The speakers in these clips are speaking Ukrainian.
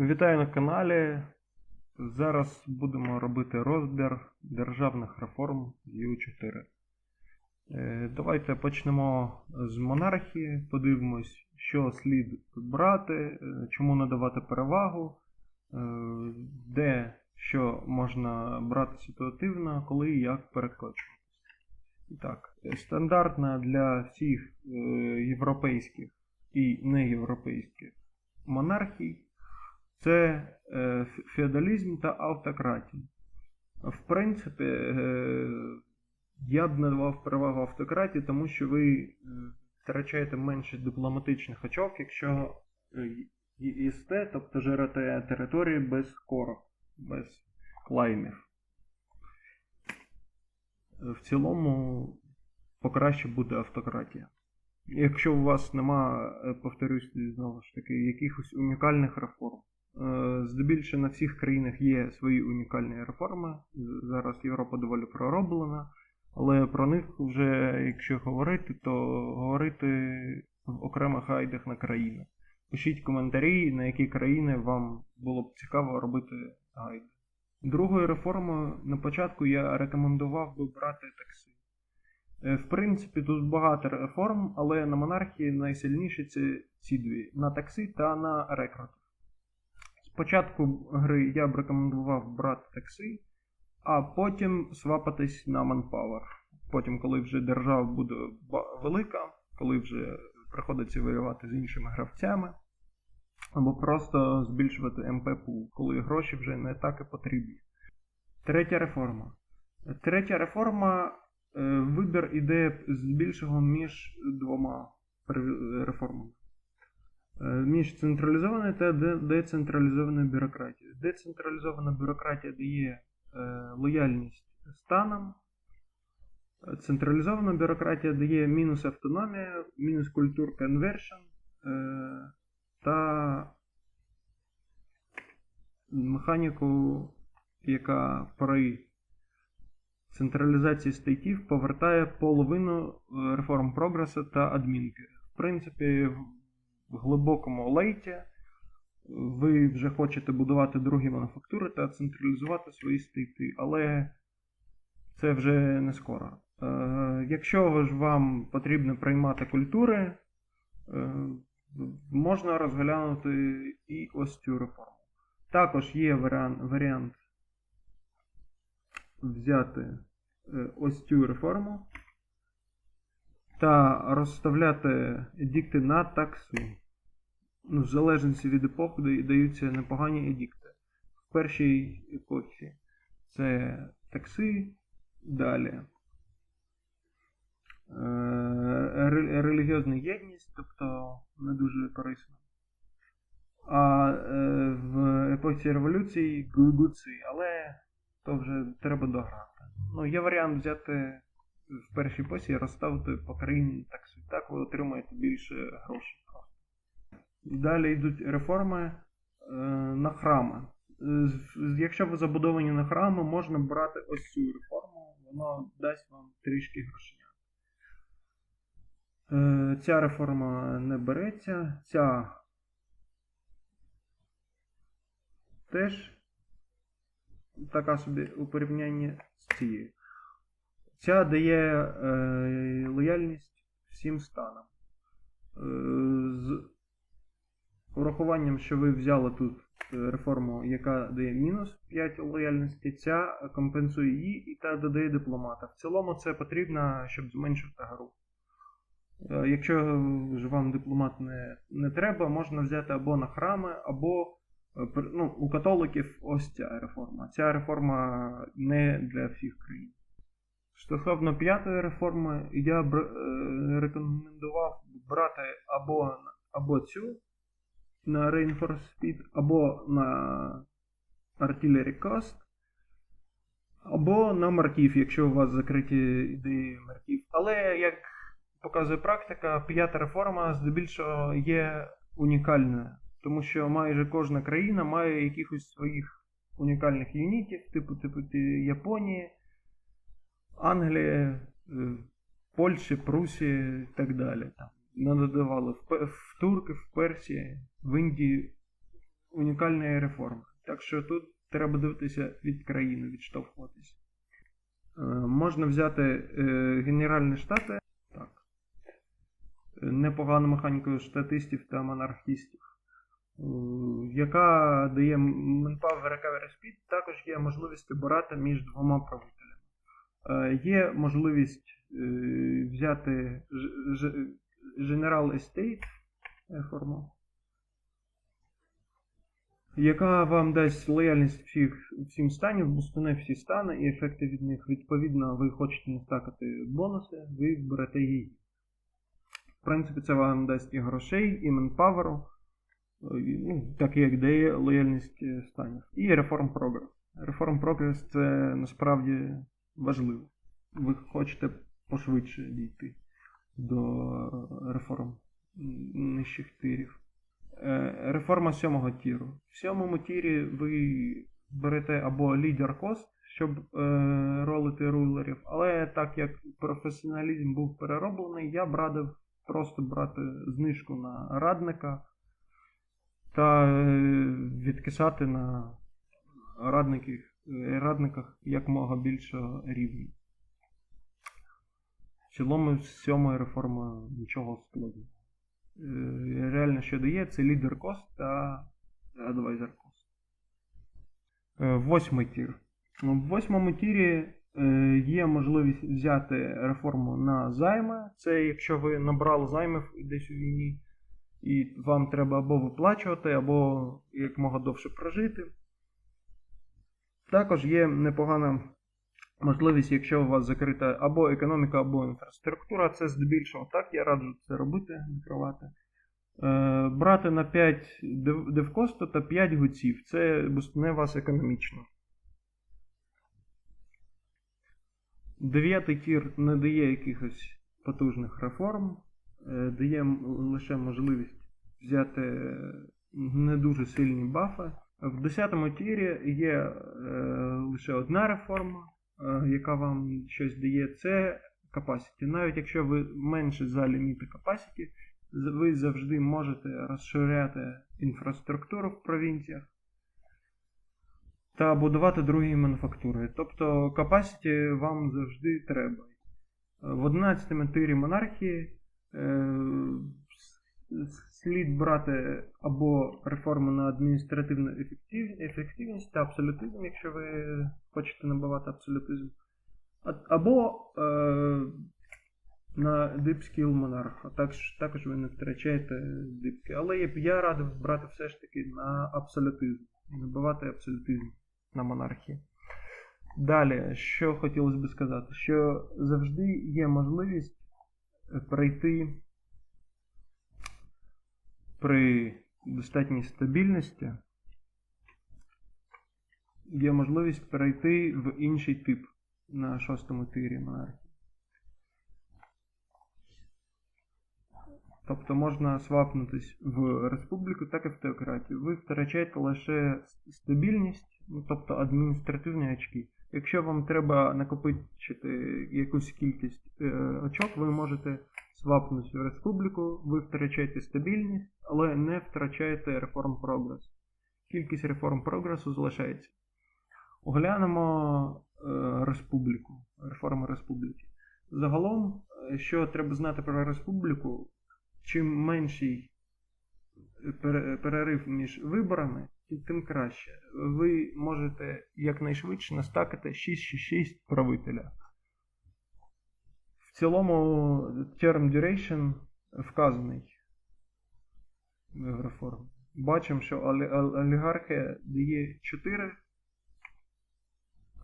Вітаю на каналі. Зараз будемо робити розбір державних реформ Ю4. Е, Давайте почнемо з монархії, подивимось, що слід брати, е, чому надавати перевагу, е, де що можна брати ситуативно, коли і як перекочувати. І так, стандартна для всіх європейських і неєвропейських монархій це е, феодалізм та автократія. В принципі, е, я б надавав перевагу автократії, тому що ви е, втрачаєте менше дипломатичних очок, якщо їсте, тобто жерете території без корок, без клаймів. В цілому покраще буде автократія. Якщо у вас нема, повторюсь знову ж таки, якихось унікальних реформ. Е, Здебільшого на всіх країнах є свої унікальні реформи. Зараз Європа доволі пророблена, але про них вже, якщо говорити, то говорити в окремих гайдах на країни. Пишіть коментарі, на які країни вам було б цікаво робити гайди. Другою реформою на початку я рекомендував би брати таксі. Е, В принципі, тут багато реформ, але на монархії найсильніші це ці дві: на таксі та на рекрут. Спочатку гри я б рекомендував брати таксі, а потім свапатись на Manpower. Потім, коли вже держава буде велика, коли вже приходиться воювати з іншими гравцями, або просто збільшувати МП коли гроші вже не так і потрібні. Третя реформа. Третя реформа е, вибір іде здебільшого між двома реформами. Е, Між централізованою та де- децентралізованою бюрократією. Децентралізована бюрократія дає е, лояльність станам. Централізована бюрократія дає мінус автономія, мінус культур конвершн та механіку, яка при централізації стейтів повертає половину е, реформ прогресу та адмінки. В принципі, в- глибокому лейті ви вже хочете будувати другі мануфактури та централізувати свої стейти, але це вже не скоро. Е, якщо ж вам потрібно приймати культури, е, можна розглянути і ось цю реформу. Також є варіант, взяти е, ось цю реформу та розставляти едікти на таксу. Ну, в залежності від епох да- даються непогані едікти. В першій епохі це такси, далі. е, Релігіозна єдність, тобто не дуже корисно. А е, в епохі революції гугуци, але то вже треба дограти. Ну, є варіант взяти в першій посі і розставити по країні таксу. Так ви отримаєте більше грошей. Далі йдуть реформи е, на храми. Е, Якщо ви забудовані на храми, можна брати ось цю реформу, воно дасть вам трішки грошей. Е, Ця реформа не береться, ця теж така собі у порівнянні з цією. Ця дає лояльність всім станам. Урахуванням, що ви взяли тут е, реформу, яка дає мінус 5 лояльності, ця компенсує її і та додає дипломата. В цілому це потрібно, щоб зменшити гру. Е, Якщо ж вам дипломат не, не треба, можна взяти або на храми, або е, ну, у католиків ось ця реформа. Ця реформа не для всіх країн. Стосовно п'ятої реформи, я б рекомендував брати або, або цю на Reinforced Speed, або на Artillery Cost, або на Марків, якщо у вас закриті ідеї Марків. Але як показує практика, п'ята реформа здебільшого є унікальною, тому що майже кожна країна має якихось своїх унікальних юнітів, типу, типу Японії, Англії, е, Польщі, Прусії і так далі. Надавали в, Турки, в Персії, в Індії унікальної реформи. Так що тут треба дивитися від країни, відштовхуватися. Е, можна взяти е, Генеральні Штати, так, е, непогану механіку статистів та монархістів, яка дає Manpower Recovery Speed, також є можливість обирати між двома правителями. Є можливість взяти General Estate реформу, яка вам дасть лояльність всіх, всім станів, бустане всі стани і ефекти від них. Відповідно, ви хочете не стакати бонуси, ви берете її. В принципі, це вам дасть і грошей, і манпаверу, е, ну, так як дає лояльність е, станів. І реформ прогрес. Реформ прогрес це насправді важливо. Ви хочете пошвидше дійти до реформ нижчих тирів. Е, Реформа сьомого тіру. В сьомому тірі ви берете або лідер кост, щоб е, ролити рулерів, але так як професіоналізм був перероблений, я б радив просто брати знижку на радника та е, відкисати на радників, радниках якомога більшого рівня. В цілому з сьомою реформою нічого складного. Е, Реально, що дає, це лідер кост та адвайзер кост. Е, Восьмий тір. Ну, В восьмому тірі е, є можливість взяти реформу на займи. Це якщо ви набрали займів десь у війні, і вам треба або виплачувати, або якомога довше прожити. Також є непогана можливість, якщо у вас закрита або економіка, або інфраструктура, це здебільшого так, я раджу це робити, відкривати. Е, брати на 5 дев- девкосту та 5 гуців. Це бустане вас економічно. Дев'ятий тір не дає якихось потужних реформ, е, дає лише можливість взяти е, не дуже сильні бафи. В 10 тірі є лише одна реформа, яка вам щось дає, це capacity. Навіть якщо ви менше за ліміти capacity, ви завжди можете розширяти інфраструктуру в провінціях та будувати другі мануфактури. Тобто capacity вам завжди треба. В 11 тирі монархії е, слід брати або реформу на адміністративну ефективність та абсолютизм, якщо ви хочете набивати абсолютизм, або е, на дипскіл монарха. Також, також ви не втрачаєте дипки. Але я, я радив брати все ж таки на абсолютизм. Набивати абсолютизм на монархії. Далі, що хотілося би сказати, що завжди є можливість перейти при достатній стабільності, є можливість перейти в інший тип на шостому тирі монархії. Тобто можна свапнутись в республіку, так і в теократію. Ви втрачаєте лише стабільність, ну, тобто адміністративні очки. Якщо вам треба накопичити якусь кількість е, очок, ви можете свапнутися в республіку, ви втрачаєте стабільність, але не втрачаєте реформ прогрес. Кількість реформ прогресу залишається. Оглянемо е, республіку, реформи республіки. Загалом, е, що треба знати про республіку, чим менший пере- перерив між виборами, тим краще. Ви можете якнайшвидше настакати 666 правителя. В цілому term duration вказаний в реформі. Бачимо, що олі- олігархія дає 4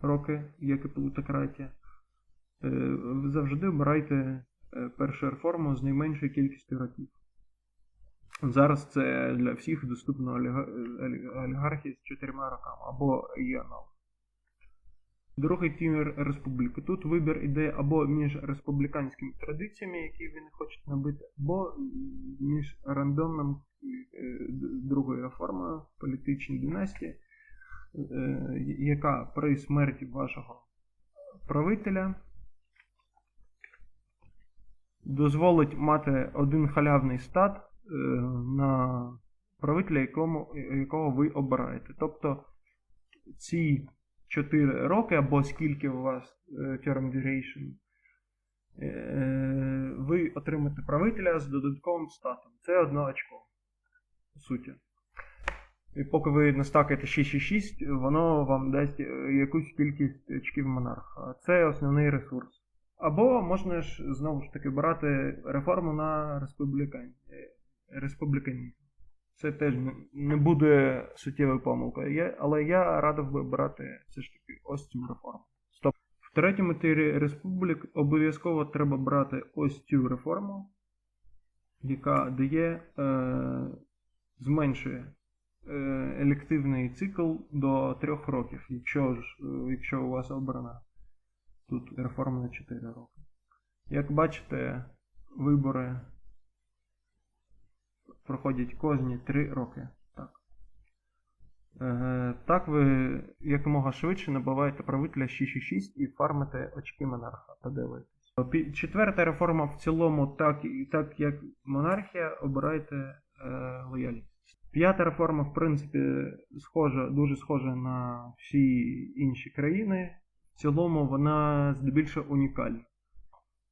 роки, як і плутократія. Е, завжди обирайте е, першу реформу з найменшою кількістю років. Зараз це для всіх олі- олігархія з чотирма роками або є. Другий тімір республіки. Тут вибір іде або між республіканськими традиціями, які ви не хочете набити, або між рандомним е, другою реформою політичної династії, е, яка при смерті вашого правителя дозволить мати один халявний стат на правителя, якому, якого ви обираєте. Тобто ці 4 роки, або скільки у вас е, term duration, е, ви отримаєте правителя з додатковим статом. Це одне очко. По суті. І поки ви настакаєте 666, воно вам дасть е, якусь кількість очків монарха. Це основний ресурс. Або можна ж знову ж таки брати реформу на республікан... республіканізм. Це теж не- буде суттєвою помилкою. Але я радив би брати все ж таки ось цю реформу. Стоп. В третьому тирі республік обов'язково треба брати ось цю реформу, яка дає, е, зменшує е, елективний цикл до 3 років, якщо, е, якщо у вас обрана тут реформа на 4 роки. Як бачите, вибори проходять кожні 3 роки. Так. Е, так ви якомога швидше набуваєте правителя 666 і фармите очки монарха. Подивитесь. Пі- Четверта реформа в цілому, так, так як монархія, обирайте е, лояльність. П'ята реформа, в принципі, схожа, дуже схожа на всі інші країни. В цілому вона здебільшого унікальна.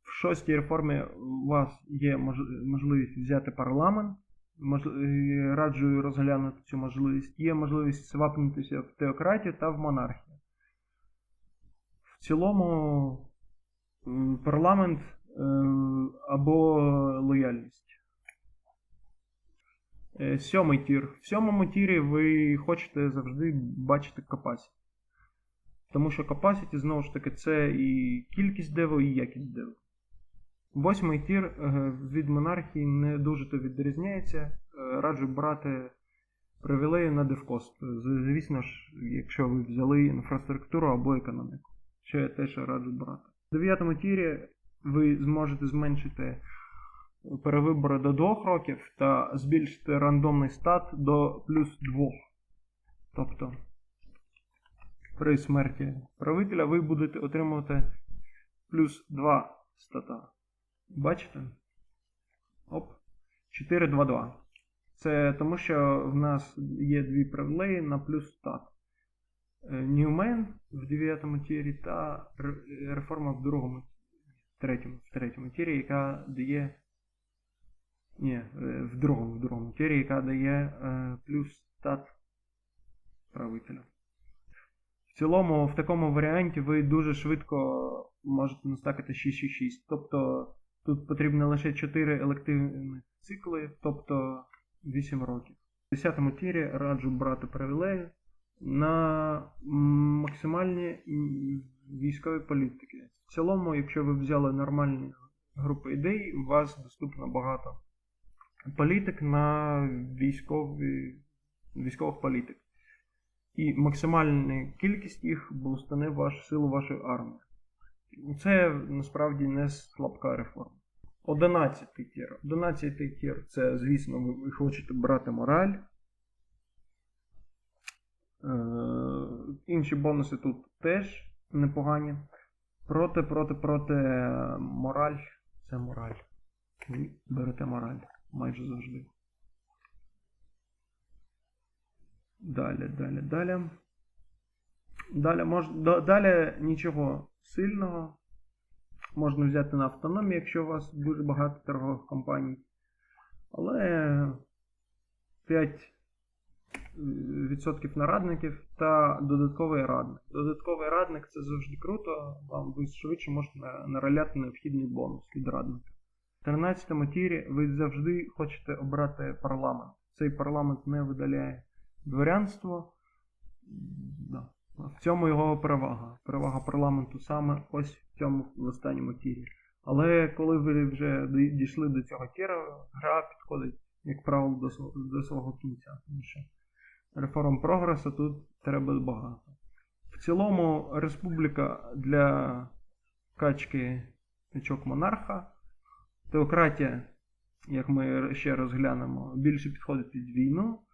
В шостій реформі у вас є можливість взяти парламент. Е, Раджу розглянути цю можливість. Є можливість свапнутися в теократію та в монархію. В цілому парламент е, або лояльність. Е, Сьомий тір. В сьомому тірі ви хочете завжди бачити capacity. Тому що capacity, знову ж таки, це і кількість деву, і якість деву. Восьмий тір е, від монархії не дуже то відрізняється. Е, Раджу брати привілеї на девкост. Звісно ж, якщо ви взяли інфраструктуру або економіку. Що я теж раджу брати. В дев'ятому тірі ви зможете зменшити перевибори до 2 років та збільшити рандомний стат до плюс 2. Тобто при смерті правителя ви будете отримувати плюс 2 стата. Бачите? Оп. 4, 2, 2. Це тому, що в нас є дві привілеї на плюс стат. Е, Ньюмен в 9 тірі та реформа в другому, третьому, в третьому тірі, яка дає. Ні, е, в другому, в другому тірі, яка дає е, плюс стат правителя. В цілому, в такому варіанті ви дуже швидко можете настакати 666. Тобто тут потрібно лише 4 елективних цикли, тобто 8 років. В 10 тірі раджу брати привілеї на максимальні військові політики. В цілому, якщо ви взяли нормальні групи ідей, у вас доступно багато політик на військові, військових політик. І максимальна кількість їх бустане вашу силу вашої армії. Це насправді не слабка реформа. Одинадцятий тір. Одинадцятий тір це, звісно, ви, ви хочете брати мораль. Е, інші бонуси тут теж непогані. Проти, проти, проти е, мораль. Це мораль. Ви берете мораль майже завжди. Далі, далі, далі. Далі, мож, да- далі нічого сильного. Можна взяти на автономію, якщо у вас дуже багато торгових компаній. Але 5 відсотків на радників та додатковий радник. Додатковий радник це завжди круто, вам ви швидше можете на- нароляти необхідний бонус від радника. В 13 тірі ви завжди хочете обрати парламент. Цей парламент не видаляє дворянство. Да. В цьому його перевага. Перевага парламенту саме ось в цьому в останньому тірі. Але коли ви вже дійшли до цього тіра, гра підходить, як правило, до свого, до свого кінця. Тому що реформ прогресу тут треба багато. В цілому, республіка для качки очок монарха. Теократія, як ми ще розглянемо, більше підходить під війну.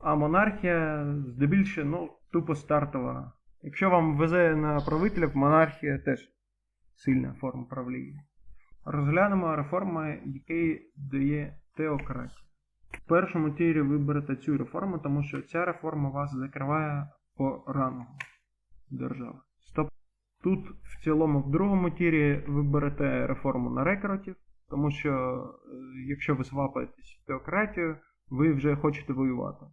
А монархія здебільше, ну, тупо стартова. Якщо вам везе на правителів, монархія теж сильна форма правління. Розглянемо реформи, які дає теократія. В першому тірі виберете цю реформу, тому що ця реформа вас закриває по рангу держави. Стоп. Тут в цілому в другому тірі ви берете реформу на рекрутів, тому що е, якщо ви свапаєтесь в теократію, ви вже хочете воювати.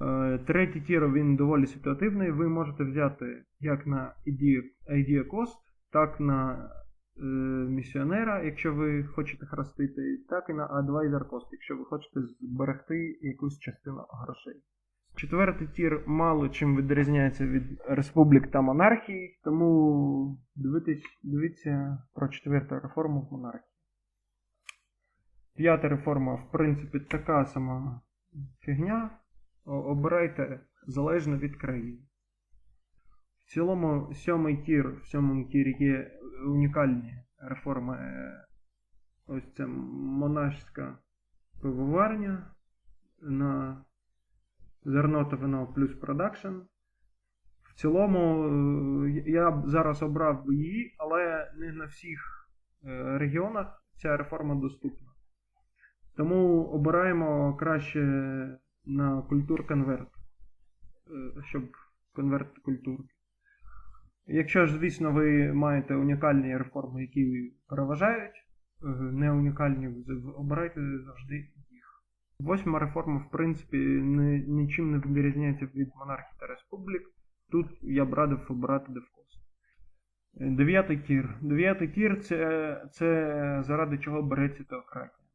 Е, Третій тір він доволі ситуативний. Ви можете взяти як на idea cost, так на е, місіонера, якщо ви хочете хрестити, так і на advisor cost, якщо ви хочете зберегти якусь частину грошей. Четвертий тір мало чим відрізняється від республік та монархії, тому дивитись, дивіться про четверту реформу в монархії. П'ята реформа, в принципі, така сама фігня. Обирайте залежно від країни. В цілому, сьомий тір, в сьомому тірі є унікальні реформи. Е, Ось це монашська пивоварня на зерно та вино плюс продакшн. В цілому, е, я б зараз обрав би її, але не на всіх е, регіонах ця реформа доступна. Тому обираємо краще на культур конверт, е, щоб конверт культур. Якщо ж, звісно, ви маєте унікальні реформи, які переважають, е, не унікальні, обирайте завжди їх. Восьма реформа, в принципі, не, нічим не відрізняється від монархії та республік. Тут я б радив обирати Девкос. Дев'ятий тір. Дев'ятий тір це, це заради чого береться теократія.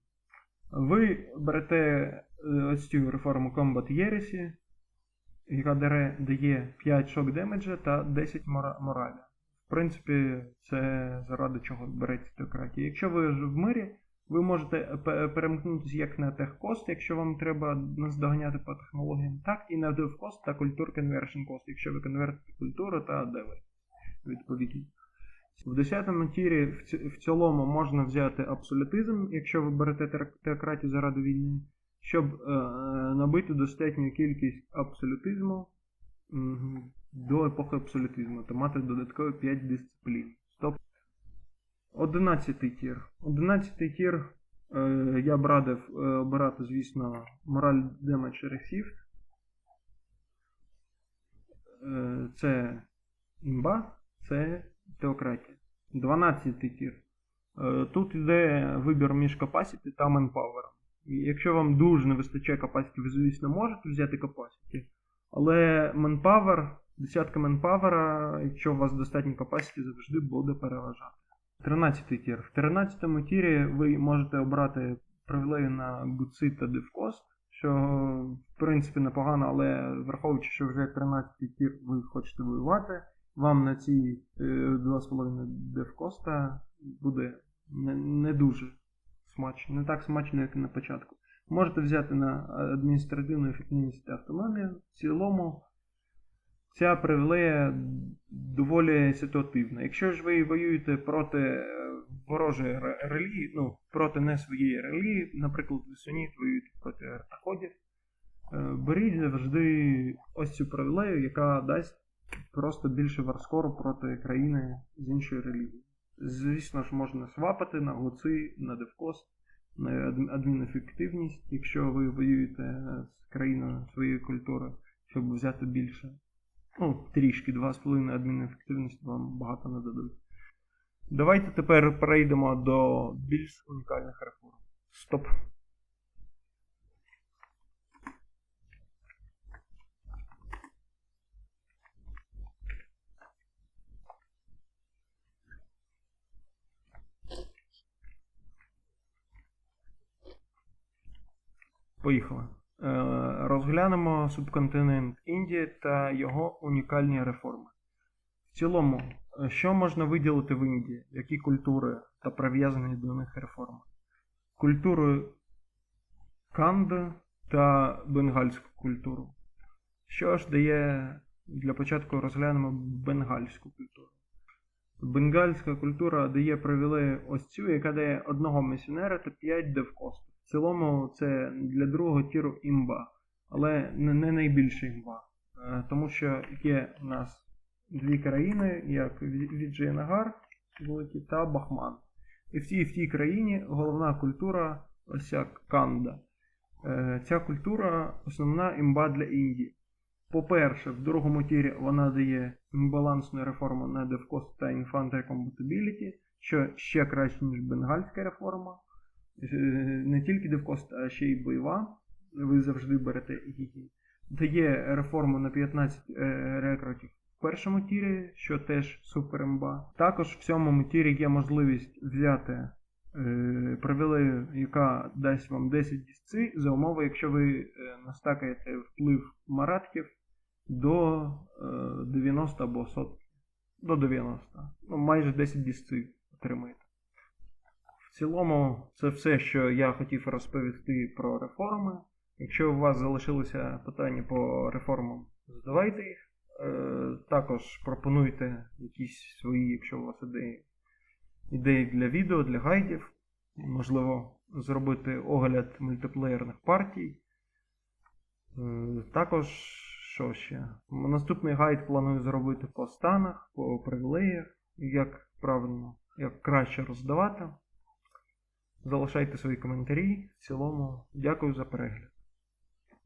Ви берете е, ось цю реформу Combat Єресі, яка дає 5 шок демеджа та 10 мора- моралі. В принципі, це заради чого береться теократія. Якщо ви ж в мирі, ви можете пе- перемкнутися як на техкост, якщо вам треба наздоганяти по технологіям, так і на девкост та культур conversion cost, якщо ви конвертите культуру та деви, відповідно. В 10 тірі в цілому можна взяти абсолютизм, якщо ви берете теократію заради війни, щоб е, набити достатню кількість абсолютизму до епохи абсолютизму та мати додаткові 5 дисциплін. Стоп. 11 тір. 11 тір е, я б радив е, обирати, звісно, мораль Damage Received. Е, це імба, це теократія. 12 тір. Тут йде вибір між capacity та manpower. І Якщо вам дуже не вистачає capacity, ви, звісно, можете взяти capacity. Але manpower, десятка manpower, якщо у вас достатньо capacity, завжди буде переважати. 13-й тір. В 13-му тірі ви можете обрати привілеї на гуци та дивкост, що в принципі непогано, але враховуючи, що вже 13-й тір ви хочете воювати, вам на ці е, 2,5 девкоста буде не, не дуже смачно, не так смачно, як і на початку. Можете взяти на адміністративну ефективність та автономію. В цілому ця привілея доволі ситуативна. Якщо ж ви воюєте проти е, ворожої ре- релігії, ну, проти не своєї релігії, наприклад, ви суніт воюєте проти артаходів, е, беріть завжди ось цю привілею, яка дасть просто більше варскору проти країни з іншої релігії. Звісно ж, можна свапати на гуци, на девкост, на адм- адмінефективність, якщо ви воюєте з країною своєї культури, щоб взяти більше. Ну, трішки, 2,5 адмінефективності вам багато не дадуть. Давайте тепер перейдемо до більш унікальних реформ. Стоп. Поїхали. Е, Розглянемо субконтинент Індії та його унікальні реформи. В цілому, е, що можна виділити в Індії, які культури та прив'язані до них реформи? Культури Канди та бенгальську культуру. Що ж дає для початку розглянемо бенгальську культуру. Бенгальська культура дає привілеї ось цю, яка дає одного місіонера та 5 девкост. В цілому це для другого тіру імба, але не, найбільша імба. Е, Тому що є у нас дві країни, як Ві- Віджаянагар великий та Бахман. І в цій в тій країні головна культура ось канда. Е, Ця культура основна імба для Індії. По-перше, в другому тірі вона дає імбалансну реформу на DevCost та Infantry Compatibility, що ще краще, ніж бенгальська реформа. Е, Не тільки DevCost, а ще й бойова. Ви завжди берете її. Дає реформу на 15 е, рекрутів в першому тірі, що теж супер імба. Також в сьомому тірі є можливість взяти е, привілею, яка дасть вам 10 дісци, за умови, якщо ви настакаєте вплив маратків до е, 90 або сотки. До 90. Ну, майже 10 дісци отримаєте. В цілому, це все, що я хотів розповісти про реформи. Якщо у вас залишилися питання по реформам, задавайте їх. Е, Також пропонуйте якісь свої, якщо у вас ідеї, ідеї для відео, для гайдів. Можливо, зробити огляд мультиплеєрних партій. Е, Також, що ще? Наступний гайд планую зробити по станах, по привілеях, як правильно, як краще роздавати. Залишайте свої коментарі. В цілому, дякую за перегляд.